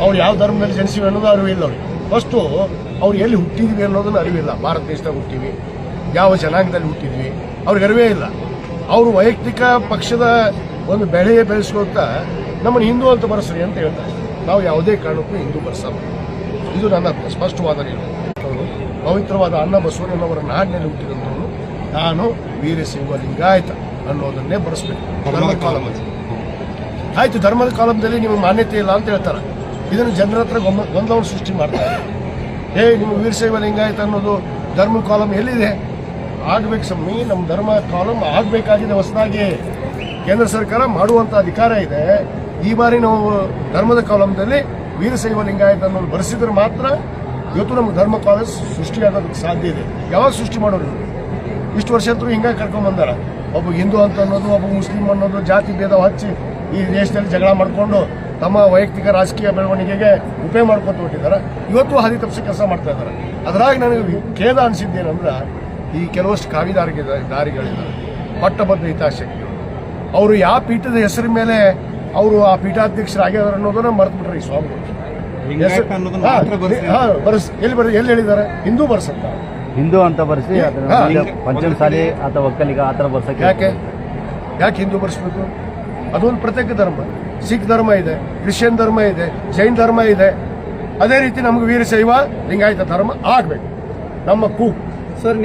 ಅವ್ರು ಯಾವ ಧರ್ಮದಲ್ಲಿ ಜನಿಸಿವೆ ಅನ್ನೋದು ಅರಿವಿಲ್ಲ ಅವ್ರಿಗೆ. ಫಸ್ಟು ಅವ್ರು ಎಲ್ಲಿ ಹುಟ್ಟಿದ್ವಿ ಅನ್ನೋದನ್ನ ಅರಿವಿಲ್ಲ. ಭಾರತ ದೇಶದಾಗ ಹುಟ್ಟಿವಿ ಯಾವ ಜನಾಂಗದಲ್ಲಿ ಹುಟ್ಟಿದ್ವಿ. ಅವ್ರಿಗೆ ಅರಿವೇ ಇಲ್ಲ. ಅವರು ವೈಯಕ್ತಿಕ ಪಕ್ಷದ ಒಂದು ಬೆಳೆ ಬೆಳೆಸ್ಕೊಳ್ತಾ ನಮ್ಮನ್ನು ಹಿಂದೂ ಅಂತ ಬರೆಸ್ರಿ ಅಂತ ಹೇಳ್ತಾರೆ. ನಾವು ಯಾವುದೇ ಕಾರಣಕ್ಕೂ ಹಿಂದೂ ಬರ್ಸಲ್ಲ. ಇದು ನನ್ನ ಸ್ಪಷ್ಟವಾದ ಅವರು ಪವಿತ್ರವಾದ ಅನ್ನ ಬಸವಣ್ಣನವರ ನಾಡಿನಲ್ಲಿ ಹುಟ್ಟಿದಂಥವ್ರು ನಾನು ವೀರಸಿಂಹ ಲಿಂಗಾಯತ ಅನ್ನೋದನ್ನೇ ಬರೆಸ್ಬೇಕು. ಆಯಿತು ಧರ್ಮದ ಕಾಲಮದಲ್ಲಿ ನಿಮಗೆ ಮಾನ್ಯತೆ ಇಲ್ಲ ಅಂತ ಹೇಳ್ತಾರೆ. ಇದನ್ನು ಜನರ ಹತ್ರ ಗೊಂದ ಗೊಂದಲವನ್ನು ಸೃಷ್ಟಿ ಮಾಡ್ತಾರೆ ಹೇ ನಿಮ್ಮ ವೀರಶೈವ ಲಿಂಗಾಯತ ಅನ್ನೋದು ಧರ್ಮ ಕಾಲಮ್ ಎಲ್ಲಿದೆ? ಆಗ್ಬೇಕು ಸ್ವಾಮಿ, ನಮ್ಮ ಧರ್ಮ ಕಾಲಮ್ ಆಗಬೇಕಾಗಿದೆ ಹೊಸದಾಗಿ. ಕೇಂದ್ರ ಸರ್ಕಾರ ಮಾಡುವಂಥ ಅಧಿಕಾರ ಇದೆ. ಈ ಬಾರಿ ನಾವು ಧರ್ಮದ ಕಾಲಮ್ದಲ್ಲಿ ವೀರಶೈವ ಲಿಂಗಾಯತ ಅನ್ನೋದು ಬರೆಸಿದ್ರೆ ಮಾತ್ರ ಇವತ್ತು ನಮ್ಮ ಧರ್ಮ ಕಾಲೇಜ್ ಸೃಷ್ಟಿಯಾಗೋದಕ್ಕೆ ಸಾಧ್ಯ ಇದೆ. ಯಾವಾಗ ಸೃಷ್ಟಿ ಮಾಡೋರು? ಇಷ್ಟು ವರ್ಷ ಅಂತೂ ಹಿಂಗೆ ಕರ್ಕೊಂಬಂದಾರ ಒಬ್ಬ ಹಿಂದೂ ಅಂತ ಅನ್ನೋದು, ಒಬ್ಬ ಮುಸ್ಲಿಂ ಅನ್ನೋದು, ಜಾತಿ ಭೇದ ಹಚ್ಚಿ ಈ ದೇಶದಲ್ಲಿ ಜಗಳ ಮಾಡಿಕೊಂಡು ತಮ್ಮ ವೈಯಕ್ತಿಕ ರಾಜಕೀಯ ಬೆಳವಣಿಗೆಗೆ ಉಪಯೋಗ ಮಾಡ್ಕೊತ ಹೊಟ್ಟಿದ್ದಾರೆ ಇವತ್ತು ಹಾದಿ ತಪ್ಪಿಸಿ ಕೆಲಸ ಮಾಡ್ತಾ ಇದ್ದಾರೆ. ಅದರಾಗಿ ನನಗೆ ಖೇದ ಅನಿಸಿದ್ದೇನೆಂದ್ರೆ ಈ ಕೆಲವಷ್ಟು ಕಾವಿದಾರಿಗೆ ದಾರಿಗಳಿದ್ದಾರೆ ಪಟ್ಟಬದ್ಧ ಹಿತಾಸಕ್ತಿಗಳು ಅವರು ಯಾವ ಪೀಠದ ಹೆಸರು ಮೇಲೆ ಅವರು ಆ ಪೀಠಾಧ್ಯಕ್ಷರಾಗ್ಯಾರ ಅನ್ನೋದನ್ನ ಈ ಸ್ವಾಮಿಗಳು. ಲಿಂಗಾಯತ ಅನ್ನೋದನ್ನ ಹಾ, ಮಾತ್ರ ಬರ್ಸಿ? ಎಲ್ಲಿ ಬರ್ ಎಲ್ಲಿ ಹೇಳಿದ್ದಾರೆ? ಹಿಂದೂ ಬರ್ಸತ್ತ? ಹಿಂದೂ ಅಂತ ಬರ್ಸಿ ಪಂಚಮಸಾಲಿ ಅಥವಾ ಒಕ್ಕಲಿಗ ಆ ಥರ ಬರ್ಸಕ್ಕೆ ಯಾಕೆ? ಯಾಕೆ ಹಿಂದೂ ಬರ್ಸ್ಬೇಕು? ಅದೊಂದು ಪ್ರತ್ಯೇಕ ಧರ್ಮ. ಸಿಖ್ ಧರ್ಮ ಇದೆ, ಕ್ರಿಶ್ಚಿಯನ್ ಧರ್ಮ ಇದೆ, ಜೈನ್ ಧರ್ಮ ಇದೆ. ಅದೇ ರೀತಿ ನಮ್ಗೆ ವೀರಶೈವ ಲಿಂಗಾಯತ ಧರ್ಮ ಆಗ್ಬೇಕು. ನಮ್ಮ ಕೂಗು. ಸರ್